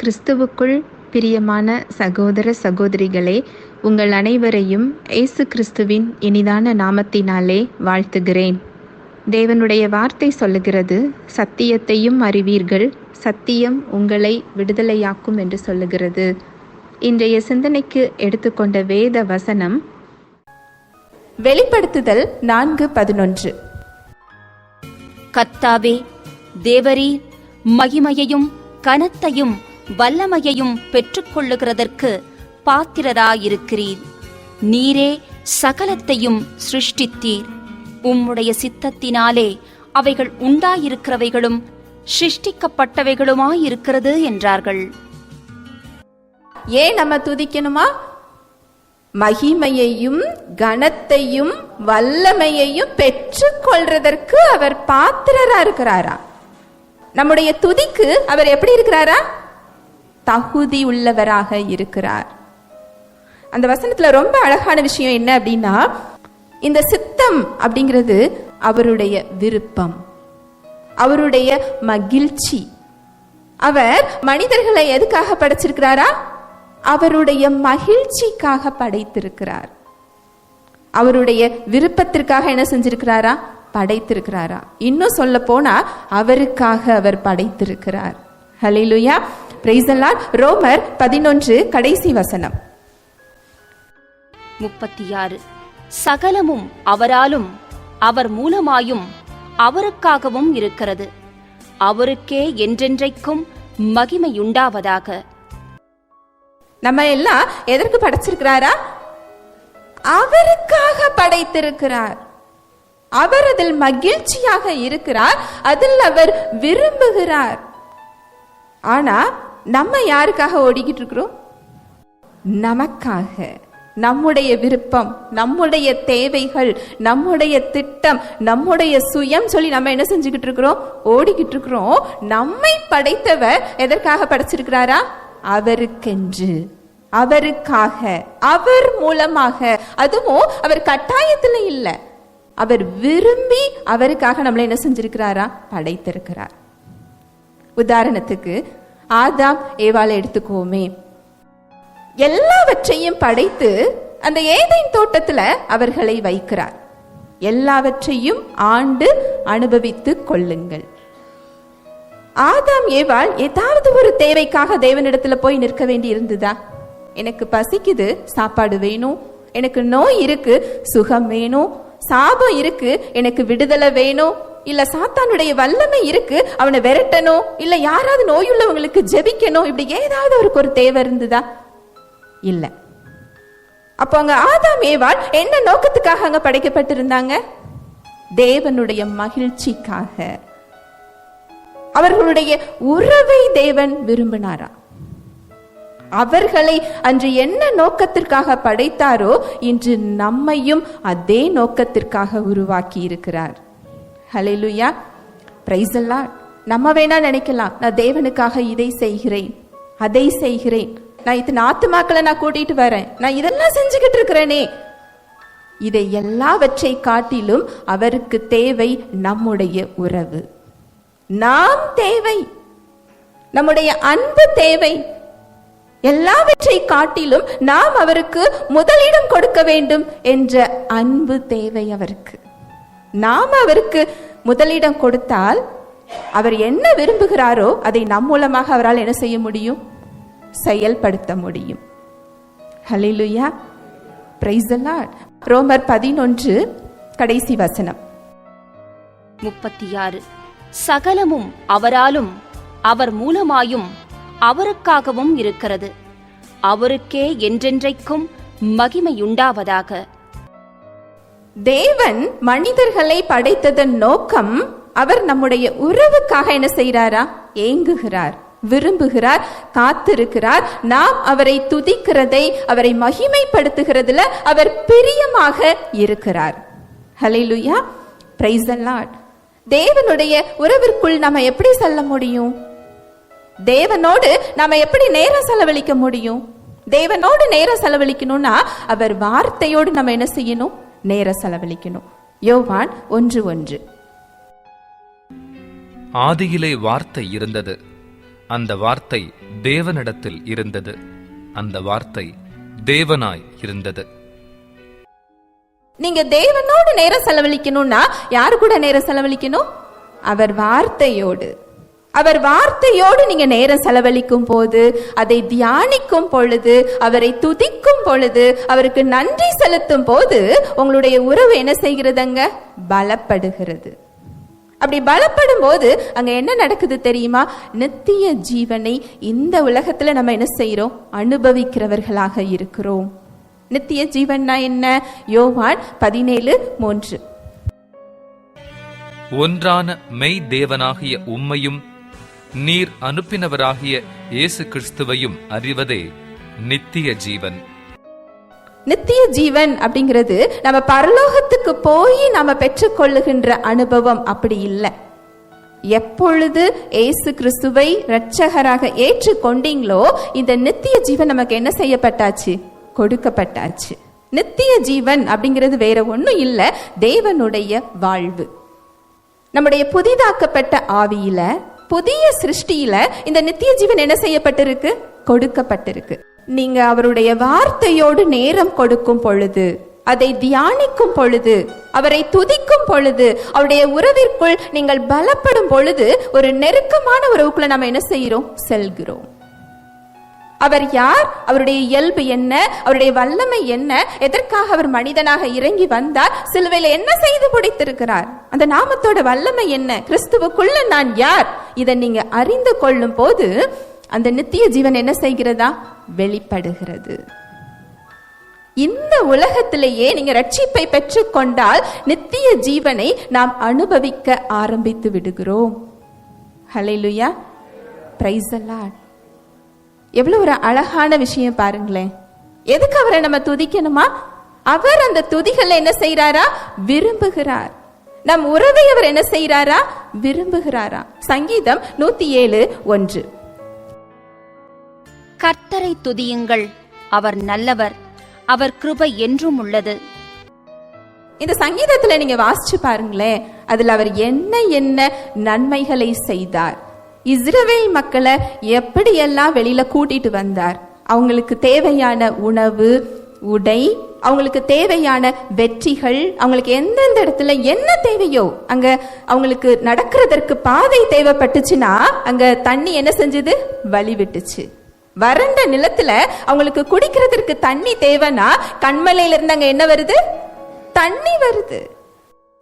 கிறிஸ்துவுக்குள் பிரியமான சகோதர சகோதரிகளே உங்கள் அனைவரையும் இயேசு கிறிஸ்துவின் இனிதான நாமத்தினாலே வாழ்த்துகிறேன். தேவனுடைய வார்த்தை சொல்லுகிறது சத்தியத்தையும் அறிவீர்கள் சத்தியம் உங்களை விடுதலையாக்கும் என்று சொல்லுகிறது. இன்றைய சிந்தனைக்கு எடுத்துக்கொண்ட வேத வசனம் வெளிப்படுத்துதல் நான்கு பதினொன்று. கத்தாவே தேவரீர் மகிமையையும் கனத்தையும் வல்லமையையும் பெற்றுக்கொள்ளுகிறதற்கு பாத்திரராயிருக்கிறீர். நீரே சகலத்தையும் சிருஷ்டித்தீர். உம்முடைய சித்தத்தினாலே அவைகள் உண்டாயிருக்கிறவைகளும் சிருஷ்டிக்கப்பட்டவைகளுமாயிருக்கிறது என்றார்கள். ஏன் நம்ம துதிக்கணுமா? மகிமையையும் கனத்தையும் வல்லமையையும் பெற்றுக்கொள்றதற்கு அவர் பாத்திரரா இருக்கிறாரா நம்முடைய துதிக்கு அவர் எப்படி இருக்கிறாரா? தகுதி உள்ளவராக இருக்கிறார். அந்த வசனத்துல ரொம்ப அழகான விஷயம் என்ன அப்படின்னா இந்த சித்தம் அப்படிங்கிறது அவருடைய விருப்பம் அவருடைய மகிழ்ச்சி. அவர் மனிதர்களை எதுக்காக படைச்சிருக்கிறாரா? அவருடைய மகிழ்ச்சிக்காக படைத்திருக்கிறார். அவருடைய விருப்பத்திற்காக என்ன செஞ்சிருக்கிறாரா? படைத்திருக்கிறாரா. இன்னும் சொல்ல போனா அவருக்காக அவர் படைத்திருக்கிறார். ஹலிலுயா பிரைசலான் ரோமர் பதினொன்று கடைசி வசனம். முப்பத்தி ஆறு சகலமும் அவராலும் அவர் மூலமாயும் அவருக்காகவும் இருக்கிறது. அவருக்கே என்றென்றைக்கும் மகிமையுண்டாவதாக. நம்ம எல்லாம் எதற்கு படைச்சிருக்கிறாரா? அவருக்காக படைத்திருக்கிறார். அவர் அதில் மகிழ்ச்சியாக இருக்கிறார். அதில் அவர் விரும்புகிறார். ஆனா நம்ம யாருக்காக ஓடிக்கிட்டு இருக்கிறோம்? நமக்காக. நம்முடைய விருப்பம் நம்முடைய தேவைகள் நம்முடைய திட்டம் நம்முடைய சுயம் சொல்லி நம்ம என்ன செஞ்சுக்கிட்டு இருக்கிறோம்? ஓடிக்கிட்டு இருக்கிறோம். நம்மை படைத்தவர் எதற்காக படைச்சிருக்கிறாரா? அவருக்கென்று. அவருக்காக. அவர் மூலமாக. அதுவும் அவர் கட்டாயத்துல இல்லை. அவர் விரும்பி அவருக்காக நம்மளை என்ன செஞ்சிருக்கிறாரா? படைத்திருக்கிறார். உதாரணத்துக்கு ஆதாம் ஏவாளை எடுத்துக்குவோமே. எல்லாவற்றையும் படைத்து அந்த ஏதேன் தோட்டத்தில் அவர்களை வைக்கிறார். எல்லாவற்றையும் ஆண்டு அனுபவித்து கொள்ளுங்கள். ஆதாம் ஏவாள் ஏதாவது ஒரு தேவைக்காக தேவனிடத்துல போய் நிற்க வேண்டி இருந்ததா எனக்கு பசிக்குது சாப்பாடு வேணும். எனக்கு நோய் இருக்கு சுகம் வேணும். சாபம் இருக்கு எனக்கு விடுதலை வேணும். இல்ல சாத்தானுடைய வல்லமை இருக்கு அவனை விரட்டணும் இல்ல யாராவது நோயுள்ளவங்களுக்கு ஜெபிக்கணும் இப்படி ஏதாவது அவருக்கு ஒரு தேவை இருந்ததா? இல்ல. அப்போ அங்க ஆதாம் ஏவாள் என்ன நோக்கத்துக்காக அங்க படைக்கப்பட்டிருந்தாங்க? தேவனுடைய மகிழ்ச்சிக்காக. அவர்களுடைய உறவை தேவன் விரும்பினாரா? அவர்களை அன்று என்ன நோக்கத்திற்காக படைத்தாரோ இன்று நம்மையும் அதே நோக்கத்திற்காக உருவாக்கி இருக்கிறார் ஹலெலுயா எல்லாம் நம்ம வேணா நினைக்கலாம். நான் தேவனுக்காக இதை செய்கிறேன். அதை செய்கிறேன். நான் இத்தனை ஆத்துமாக்களை நான் கூட்டிட்டு வரேன். நான் இதெல்லாம் செஞ்சுக்கிட்டு இருக்கிறேனே. இதை எல்லாவற்றை காட்டிலும் அவருக்கு தேவை நம்முடைய உறவு. நாம் தேவை. நம்முடைய அன்பு தேவை. எல்லாவற்றை காட்டிலும் நாம் அவருக்கு முதலிடம் கொடுக்க வேண்டும் என்ற அன்பு தேவை அவருக்கு. நாம் அவருக்கு முதலிடம் கொடுத்தால் அவர் என்ன விரும்புகிறாரோ அதை நம் மூலமாக அவரால் என்ன செய்ய முடியும்? செயல்படுத்த முடியும். ஹலிலுயா பிரைசலாட் ரோமர் பதினொன்று கடைசி வசனம். முப்பத்தி ஆறு சகலமும் அவராலும் அவர் மூலமாயும் அவருக்காகவும் இருக்கிறது. அவருக்கே என்றென்றைக்கும் மகிமையுண்டாவதாக. தேவன் மனிதர்களை படைத்ததன் நோக்கம் அவர் நம்முடைய உறவுக்காக என்ன செய்கிறாரா? ஏங்குகிறார் விரும்புகிறார் காத்திருக்கிறார். நாம் அவரை துதிக்கிறதை அவரை மகிமைப்படுத்துகிறதுல அவர் பிரியமாக இருக்கிறார். ஹலிலுயா பிரைஸ் தேவனுடைய உறவிற்குள் நம்ம எப்படி செல்ல முடியும்? தேவனோடு நாம எப்படி நேரம் செலவழிக்க முடியும்? தேவனோடு நேரம் செலவழிக்கணும்னா அவர் வார்த்தையோடு நம்ம என்ன செய்யணும்? நேரம் செலவழிக்கணும். யோவான் ஒன்று ஒன்று. ஆதியிலே வார்த்தை இருந்தது. அந்த வார்த்தை தேவனிடத்தில் இருந்தது. அந்த வார்த்தை தேவனாய் இருந்தது. நீங்க தேவனோடு நேரம் செலவழிக்கணும்னா யாரு கூட நேரம் செலவழிக்கணும்? அவர் வார்த்தையோடு. அவர் வார்த்தையோடு நீங்க நேரம் செலவழிக்கும் போது அதை தியானிக்கும் பொழுது அவரை துதிக்கும் பொழுது அவருக்கு நன்றி செலுத்தும் போது உங்களுடைய உறவு என்ன செய்கிறதுங்க? பலப்படுகிறது. அப்படி பலப்படும் போது அங்க என்ன நடக்குது தெரியுமா? நித்திய ஜீவனை இந்த உலகத்துல நம்ம என்ன செய்யறோம் அனுபவிக்கிறவர்களாக இருக்கிறோம். நித்திய ஜீவன்னா என்ன? யோவான் பதினேழு மூன்று. ஒன்றான மெய் தேவனாகிய உம்மையும் நீர் அனுப்பினவராகிய இயேசு கிறிஸ்துவையும் அறிவதே நித்திய ஜீவன். நித்திய ஜீவன் அப்படிங்கிறது நம்ம பரலோகத்துக்கு போய் நாம பெற்றுக்கொள்ளுகின்ற அனுபவம் அப்படி இல்லை. எப்பொழுது இயேசு கிறிஸ்துவை இரட்சகராக ஏற்றுக்கொண்டீங்களோ இந்த நித்திய ஜீவன் நமக்கு என்ன செய்யப்பட்டாச்சு? கொடுக்கப்பட்டாச்சு. நித்திய ஜீவன் அப்படிங்கிறது வேற ஒண்ணும் இல்ல தேவனுடைய வாழ்வு. நம்முடைய புதிதாக்கப்பட்ட ஆவியில புதிய சிருஷ்டியில இந்த நித்திய ஜீவன் என்ன செய்யப்பட்டிருக்கு? கொடுக்கப்பட்டிருக்கு. நீங்க அவருடைய வார்த்தையோடு நேரம் கொடுக்கும் பொழுது அதை தியானிக்கும் பொழுது அவரை துதிக்கும் பொழுது அவருடைய உறவிற்குள் நீங்கள் பலப்படும் பொழுது ஒரு நெருக்கமான உறவுக்குள்ள நம்ம என்ன செய்கிறோம்? செல்கிறோம். அவர் யார்? அவருடைய இயல்பு என்ன? அவருடைய வல்லமை என்ன? எதற்காக அவர் மனிதனாக இறங்கி வந்தார்? சிலுவையில் என்ன செய்து முடித்திருக்கிறார்? அந்த நாமத்தோட வல்லமை என்ன? கிறிஸ்துவுக்குள்ள நான் யார்? இதை நீங்க அறிந்து கொள்ளும் போது அந்த நித்திய ஜீவன் என்ன செய்கிறதா? வெளிப்படுகிறது. இந்த உலகத்திலேயே நீங்க ரட்சிப்பை பெற்றுக்கொண்டால் நித்திய ஜீவனை நாம் அனுபவிக்க ஆரம்பித்து விடுகிறோம். ஹalleluya பிரைஸ் அல்லாட் எவ்வளவு ஒரு அழகான விஷயம் பாருங்களேன். எதுக்கு அவரை நம்ம துதிக்கணுமா? அவர் அந்த துதிகளை என்ன செய்யறாரா விரும்புகிறார். நம் உறவை அவர் என்ன செய்யறாரா விரும்புகிறாரா? சங்கீதம் நூத்தி ஏழு ஒன்று. கர்த்தரை துதியுங்கள். அவர் நல்லவர். அவர் கிருபை என்றும் உள்ளது. இந்த சங்கீதத்துல நீங்க வாசிச்சு பாருங்களேன். அதுல அவர் என்ன என்ன நன்மைகளை செய்தார். இஸ்ரவேல் மக்களை எப்படியெல்லாம் வெளியில கூட்டிட்டு வந்தார்? அவங்களுக்கு தேவையான உணவு உடை அவங்களுக்கு தேவையான வெற்றிகள் அவங்களுக்கு எந்தெந்த இடத்துல என்ன தேவையோ அங்க அவங்களுக்கு நடக்கிறதற்கு பாதை தேவைப்பட்டுச்சுன்னா அங்க தண்ணி என்ன செஞ்சது? வழி விட்டுச்சு வறண்ட நிலத்துல அவங்களுக்கு குடிக்கிறதுக்கு தண்ணி தேவைன்னா கண்மலையில இருந்து அங்க என்ன வருது? தண்ணி வருது.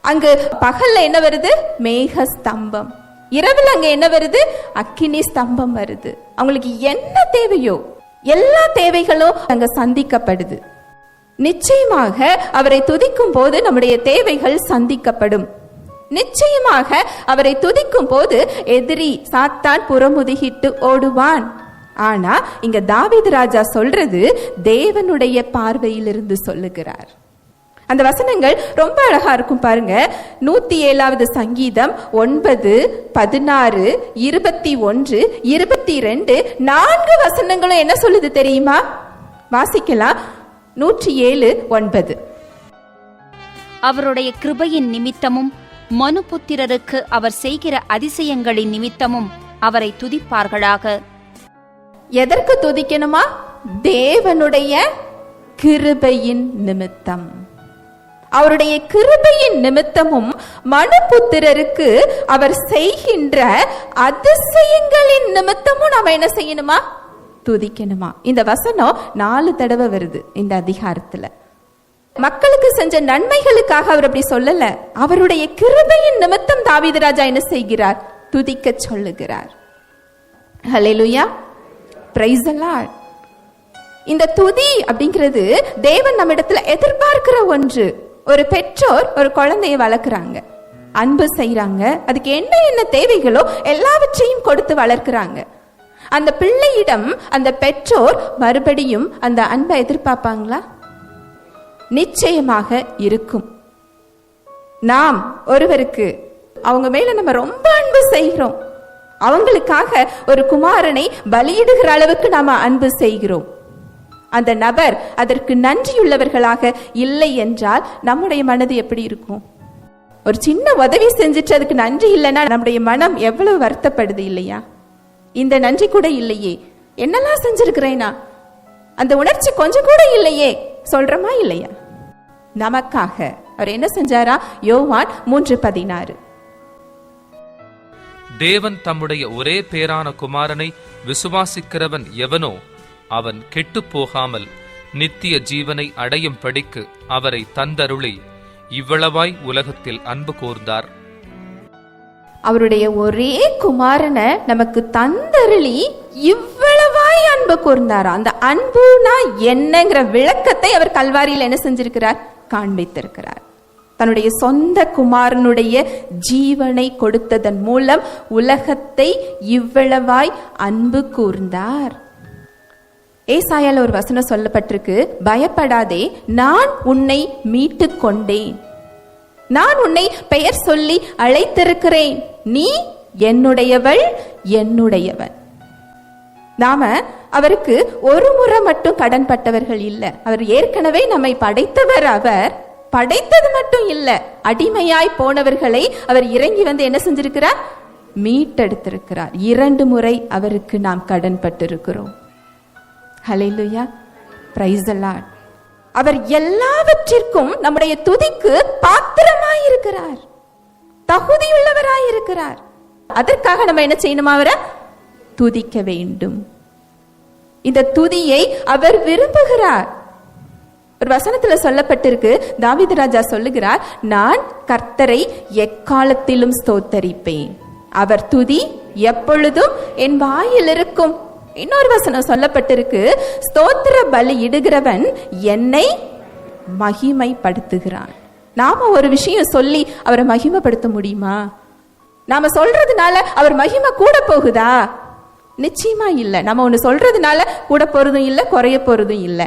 அங்கு பகல்ல என்ன வருது? மேக ஸ்தம்பம் இரவில் அங்கே என்ன வருது? அக்கினி ஸ்தம்பம் வருது. அவங்களுக்கு என்ன தேவையோ எல்லா தேவைகளும் அங்க சந்திக்கப்படுது. நிச்சயமாக அவரை துதிக்கும் போது நம்முடைய தேவைகள் சந்திக்கப்படும். நிச்சயமாக அவரை துதிக்கும் போது எதிரி சாத்தான் புறமுதுகிட்டு ஓடுவான். ஆனா இங்க தாவித் ராஜா சொல்றது தேவனுடைய பார்வையிலிருந்து சொல்லுகிறார். அந்த வசனங்கள் ரொம்ப அழகா இருக்கும் பாருங்க. நூத்தி ஏழாவது சங்கீதம் ஒன்பது பதினாறு இருபத்தி ஒன்று இருபத்தி ரெண்டு நான்கு வசனங்களும் என்ன சொல்லுது தெரியுமா? வாசிக்கலாம். நூற்றி ஏழு ஒன்பது. அவருடைய கிருபையின் நிமித்தமும் மனுபுத்திரருக்கு அவர் செய்கிற அதிசயங்களின் நிமித்தமும் அவரை துதிப்பார்களாக. எதற்கு துதிக்கணுமா? தேவனுடைய கிருபையின் நிமித்தம். அவருடைய கிருபையின் நிமித்தமும் மனுபுத்திரருக்கு அவர் செய்கின்ற அதிசயங்களின் நிமித்தமும் நாம என்ன செய்யணுமா? துதிக்கணுமா? இந்த வசனம் நாலு தடவை வருது இந்த அதிகாரத்துல. மக்களுக்கு செஞ்ச நன்மைகளுக்காக அவர் அப்படி சொல்லல. அவருடைய கிருபையின் நிமித்தம் தாவிதராஜா என்ன செய்கிறார்? துதிக்க சொல்லுகிறார். ஹலெலுயா பிரைஸ் அல்லாட் இந்த துதி அப்படிங்கிறது தேவன் நம்மிடத்துல எதிர்பார்க்கிற ஒன்று. ஒரு பெற்றோர் ஒரு குழந்தையை வளர்க்குறாங்க. அன்பு செய்கிறாங்க அதுக்கு என்ன என்ன தேவைகளோ எல்லாவற்றையும் கொடுத்து வளர்க்குறாங்க. அந்த பிள்ளையிடம் அந்த பெற்றோர் மறுபடியும் அந்த அன்பை எதிர்பார்ப்பாங்களா? நிச்சயமாக இருக்கும். நாம் ஒருவருக்கு அவங்க மேல நம்ம ரொம்ப அன்பு செய்கிறோம். அவங்களுக்காக ஒரு குமாரனை பலியிடுகிற அளவுக்கு நாம அன்பு செய்கிறோம். அந்த நபர் அதற்கு நன்றியுள்ளவர்களாக இல்லை என்றால் நம்முடைய மனது எப்படி இருக்கும்? ஒரு சின்ன உதவி செஞ்சுட்டு அதுக்கு நன்றி இல்லைன்னா நம்முடைய மனம் எவ்வளவு வருத்தப்படுது இல்லையா? இந்த நன்றி கூட இல்லையே. என்னெல்லாம் செஞ்சிருக்கிறேனா? அந்த உணர்ச்சி கொஞ்சம் கூட இல்லையே. சொல்றமா இல்லையா? நமக்காக அவர் என்ன செஞ்சாரா? யோவான் மூன்று பதினாறு. தேவன் தம்முடைய ஒரே பேரான குமாரனை விசுவாசிக்கிறவன் எவனோ அவன் கெட்டுப் போகாமல் நித்திய ஜீவனை அடையும் படிக்கு அவரை தந்தருளி இவ்வளவாய் உலகத்தில் அன்பு கூர்ந்தார். அவருடைய ஒரே குமாரனை நமக்கு தந்தருளி இவ்வளவாய் அன்பு கூர்ந்தாரா? அந்த அன்புனா என்னங்கிற விளக்கத்தை அவர் கல்வாரியில் என்ன செஞ்சிருக்கிறார்? காண்பித்திருக்கிறார். தன்னுடைய சொந்த குமாரனுடைய ஜீவனை கொடுத்ததன் மூலம் உலகத்தை இவ்வளவாய் அன்பு கூர்ந்தார். ஏசாயால ஒரு வசனம் சொல்லப்பட்டிருக்கு பயப்படாதே நான் உன்னை மீட்டு கொண்டேன் நான் உன்னை பெயர் சொல்லி அழைத்திருக்கிறேன். நீ என்னுடையவள் என்னுடையவன். நாம அவருக்கு ஒரு முறை மட்டும் கடன் பட்டவர்கள் அவர் ஏற்கனவே நம்மை படைத்தவர் அவர். படைத்தது மட்டும் இல்ல. அடிமையாய் போனவர்களை அவர் இறங்கி வந்து என்ன செஞ்சிருக்கிறார்? மீட்டெடுத்திருக்கிறார். இரண்டு முறை அவருக்கு நாம் கடன் பட்டிருக்கிறோம் பிரைஸ் அலாட் அவர் எல்லாவற்றிற்கும் நம்முடைய துதிக்கு பாத்திரமாயிருக்கிறார். தகுதியுள்ளவராயிருக்கிறார். இருக்கிறார் அதற்காக நம்ம என்ன செய்யணுமா அவரை? துதிக்க வேண்டும். இந்த துதியை அவர் விரும்புகிறார். ஒரு வசனத்துல சொல்லப்பட்டிருக்கு. தாவித ராஜா சொல்லுகிறார் நான் கர்த்தரை எக்காலத்திலும் ஸ்தோத்தரிப்பேன். அவர் துதி எப்பொழுதும் என் வாயில் இருக்கும் இன்னொரு வசனம் சொல்லப்பட்டிருக்கு. ஸ்தோத்திர பலி இடுகிறவன் என்னை மகிமைப்படுத்துகிறான். நாம ஒரு விஷயம் சொல்லி அவரை மகிமைப்படுத்த முடியுமா? நாம சொல்றதுனால அவர் மகிமை கூட போகுதா? நிச்சயமா இல்ல. நம்ம ஒன்னு சொல்றதுனால கூட போறதும் இல்லை குறைய போறதும் இல்லை.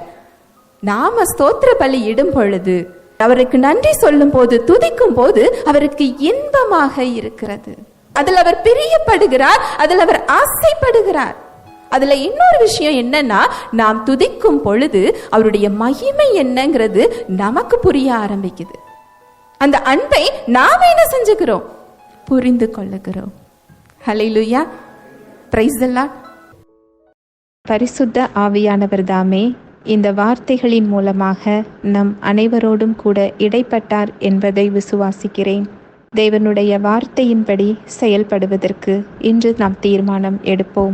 நாம ஸ்தோத்திர பலி இடும் பொழுது அவருக்கு நன்றி சொல்லும் போது துதிக்கும் போது அவருக்கு இன்பமாக இருக்கிறது. அதில் அவர் பிரியப்படுகிறார் அதில் அவர் ஆசைப்படுகிறார். அதுல இன்னொரு விஷயம் என்னன்னா நாம் துதிக்கும் பொழுது அவருடைய மகிமை என்னங்கிறது நமக்கு புரிய ஆரம்பிக்குது. அந்த அன்பை நாம் என்ன செஞ்சுக்கிறோம்? புரிந்து கொள்ளுகிறோம். ஹalleluya பிரைஸ் எல்லாம் பரிசுத்த ஆவியானவர் தாமே இந்த வார்த்தைகளின் மூலமாக நம் அனைவரோடும் கூட இடைப்பட்டார் என்பதை விசுவாசிக்கிறேன். தேவனுடைய வார்த்தையின்படி செயல்படுவதற்கு இன்று நாம் தீர்மானம் எடுப்போம்.